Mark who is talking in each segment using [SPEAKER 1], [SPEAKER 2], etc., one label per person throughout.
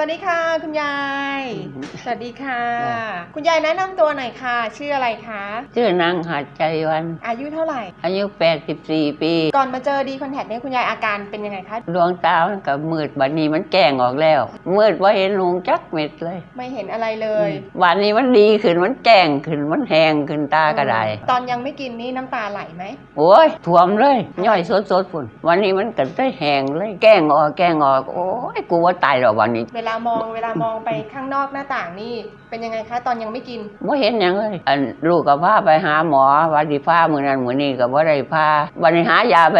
[SPEAKER 1] สวัสดีค่ะ คุณยาย
[SPEAKER 2] อืม
[SPEAKER 1] สวัสดีค่ะ
[SPEAKER 2] จ้ะ
[SPEAKER 1] คุณยายแนะนำตัวหน่อยค่ะ ชื่ออะไรคะ
[SPEAKER 2] ชื่อนางหัดใจวัน
[SPEAKER 1] อายุเท่าไหร่
[SPEAKER 2] อายุ 84 ปี
[SPEAKER 1] ก่อนมาเจอดีคอนแทคเนี่ยคุณยายอาการเป็นยังไงคะ
[SPEAKER 2] ดวงตามันก็มืดบัดนี้มันแก่งออกแล้ว มืดว่าเห็นหงจักเม็ดเลย
[SPEAKER 1] ไม่เห็นอะไรเลย
[SPEAKER 2] วันนี้มันดีขึ้นมันแก่งขึ้นมันแหงขึ้นตาก็ได้
[SPEAKER 1] ตอนยังไม่กินนี่น้ำตาไหลไหม
[SPEAKER 2] โอ้ยท่วมเลยย่อยสดสดๆพุ่น วันนี้มันก็ได้แหงเลย แก่งออกแก่งออกโอ้ยกูว่าตายแล้ววันนี้
[SPEAKER 1] เวลามองเวลามองไปข้างนอกหน้าต่างนี่เป็นยังไงคะ ตอนยังไม่กิน
[SPEAKER 2] ว่าเห็นหยังเลยอันลูกก็พาไปหาหมอวันที่พามือนั้นมือนี้ก็บ่ได้พาวันนี้หายาไป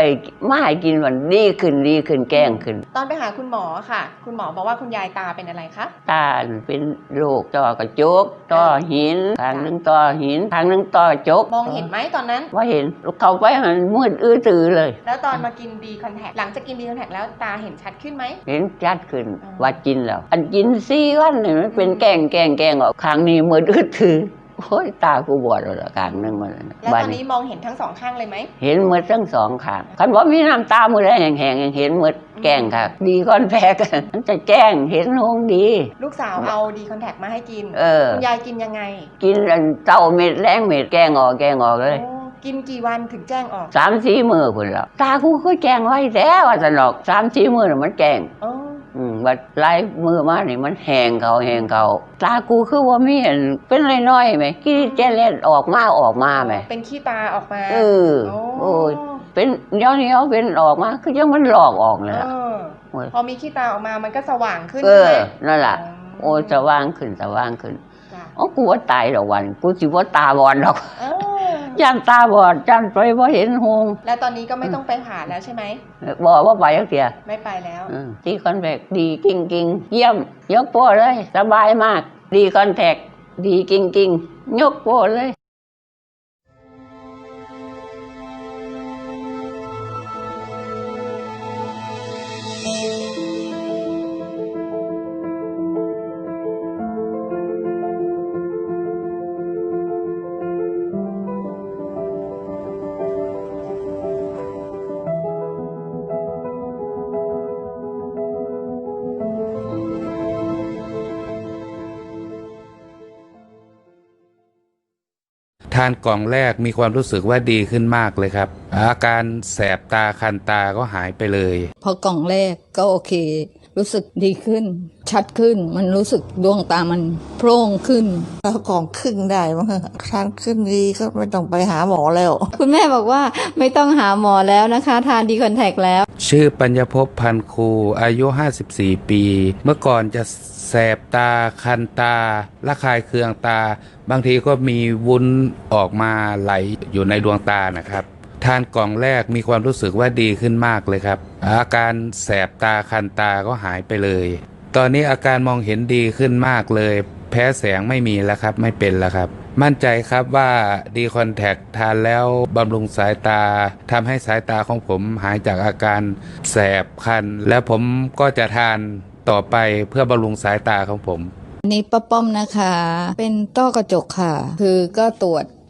[SPEAKER 2] มาให้กินวันดีขึ้นดีขึ้นแก่งขึ้น
[SPEAKER 1] ตอนไปหาคุณหมอค่ะ คุณหมอบอกว่าคุณยายตาเป็นอะไรคะ
[SPEAKER 2] ตาเป็นโรคต้อกระจกต้อหินทางหนึงต้อหินทางหนึงต้อกระจก
[SPEAKER 1] มองเห็นไหมตอนนั้น
[SPEAKER 2] ว่าเห็นเขาไปมันมืดอื้อตือเลย
[SPEAKER 1] แล้วตอนมากินดีคอนแทคหลังจากกินดีคอนแทคแล้วตาเห็นชัดขึ้นไหม
[SPEAKER 2] เห็นชัดขึ้น
[SPEAKER 1] อ่า
[SPEAKER 2] ว่ากินแล้วอันกินซี่วันนี่มันเป็นแกงแกงแกงออกข้างนี้มืดอื้อตือโอ้ยตากูบอดแล้วล่ะข้างหนึงมัน
[SPEAKER 1] แล้วตอนนี้มองเห็นทั้งสองข้างเลยไหม
[SPEAKER 2] เห็นมืดทั้งสองข้างคันว่ามีน้ำตามือได้แห้งๆยังเห็นมืดแกงค่ะ ดีก้อนแพ้กันมันจะแกล้งเห็นหงดี
[SPEAKER 1] ลูกสาวเอาดีคอนแทคมาให้กิน
[SPEAKER 2] เออ
[SPEAKER 1] คุณยายกินยังไง
[SPEAKER 2] กินอันเต้าเม็ดแรงเม็ดแกงออกแกงออกเลย
[SPEAKER 1] โอ้กินกี่วันถึงแจ้งออก
[SPEAKER 2] สามสี่มือคุณแล้วตากูก็แกงไว้แท้ว่าสนอกสามสี่มือน่ะมันแกง
[SPEAKER 1] อ๋อ
[SPEAKER 2] อืม บัดไล่มือมานี่มันแหงเขาแหงเขาตากูคือว่ามีเห็นเป็นน้อยๆไหมกี้เจเล็ดออกมาออกมาไหม
[SPEAKER 1] เป็นขี้ตาออกมา
[SPEAKER 2] เออโอ้ยเป็นเดี๋ยวนี้เป็นออกมาคือยังมันหลอกออกเลย
[SPEAKER 1] เอ
[SPEAKER 2] อะ
[SPEAKER 1] อ
[SPEAKER 2] โอ้ย
[SPEAKER 1] พอมีขี้ตาออกมามันก็สว่างขึ้น
[SPEAKER 2] เอ
[SPEAKER 1] ใช่
[SPEAKER 2] อ
[SPEAKER 1] ไหม
[SPEAKER 2] นั่นแหละ
[SPEAKER 1] อ๋อ
[SPEAKER 2] โอ้ยสว่างขึ้นสว่างขึ้น
[SPEAKER 1] จ้ะ
[SPEAKER 2] อ๋อกูว่าตายดอกวัน กูสิว่าตาบอดดอก
[SPEAKER 1] เออ
[SPEAKER 2] ย่านตาบอดย่านไปว่าเห็นหง
[SPEAKER 1] แล้วตอนนี้ก็ไม่ต้องไปผ่าแล้วใช่ไหม
[SPEAKER 2] บอกว่าไปจักเสีย
[SPEAKER 1] ไม่ไปแล้ว
[SPEAKER 2] อืมดีคอนแทคดีจริงๆ เยี่ยม ยกโป้เลย สบายมาก ดีคอนแทคดีจริงๆ ยกโป้เลย
[SPEAKER 3] ทานกล่องแรกมีความรู้สึกว่าดีขึ้นมากเลยครับ อาการแสบตาคันตาก็หายไปเลย
[SPEAKER 4] พอกล่องแรกก็โอเค รู้สึกดีขึ้น ชัดขึ้น มันรู้สึกดวงตามันโพร่งขึ้น
[SPEAKER 5] เอากล่องครึ่งได้มั้งทานครึ่งดีก็ไม่ต้องไปหาหมอแล้ว
[SPEAKER 6] คุณแม่บอกว่าไม่ต้องหาหมอแล้วนะคะ ทานดีคอนแทคแล้ว
[SPEAKER 3] ชื่อปัญญภพพันครูอายุ 54 ปี เมื่อก่อนจะแสบตาคันตาระคายเคืองตา บางทีก็มีวุ้นออกมาไหลอยู่ในดวงตานะครับ ทานกล่องแรกมีความรู้สึกว่าดีขึ้นมากเลยครับ อาการแสบตาคันตาก็หายไปเลย ตอนนี้อาการมองเห็นดีขึ้นมากเลย แพ้แสงไม่มีแล้วครับ ไม่เป็นแล้วครับ มั่นใจครับว่าดีคอนแทคทานแล้วบำรุงสายตาทำให้สายตาของผมหายจากอาการแสบคัน และผมก็จะทานต่อไปเพื่อบำรุงสายตาของผม
[SPEAKER 4] นนี้ป้าป้อมนะคะ เป็นต้อกระจกค่ะ คือก็ตรวจ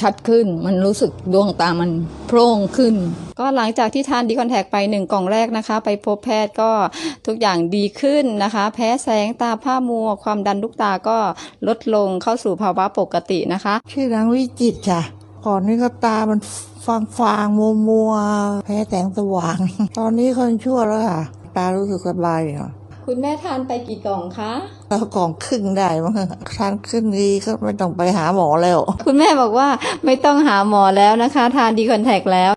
[SPEAKER 4] ชัดขึ้น มันรู้สึกดวงตามันโพร่งขึ้น
[SPEAKER 6] ก็หลังจากที่ทานดีคอนแทคไปหนึ่งกล่องแรกนะคะ ไปพบแพทย์ก็ทุกอย่างดีขึ้นนะคะ แพ้แสงตาผ้ามัว ความดันลูกตาก็ลดลงเข้าสู่ภาวะปกตินะคะ
[SPEAKER 5] ชื่อนางวิจิตจ้ะก่อนนี้ก็ตามันฟางฟางมัวมัวแพ้แสงสว่าง ตอนนี้คนชั่วแล้วค่ะ ตารู้สึกสบายอยู่
[SPEAKER 6] คุณแม่ทานไปกี่กล่องคะ
[SPEAKER 5] เอากล่องครึ่งได้มั้งทานครึ่งดีก็ไม่ต้องไปหาหมอแล้ว
[SPEAKER 6] คุณแม่บอกว่าไม่ต้องหาหมอแล้วนะคะ ทานดีคอนแทคแล้ว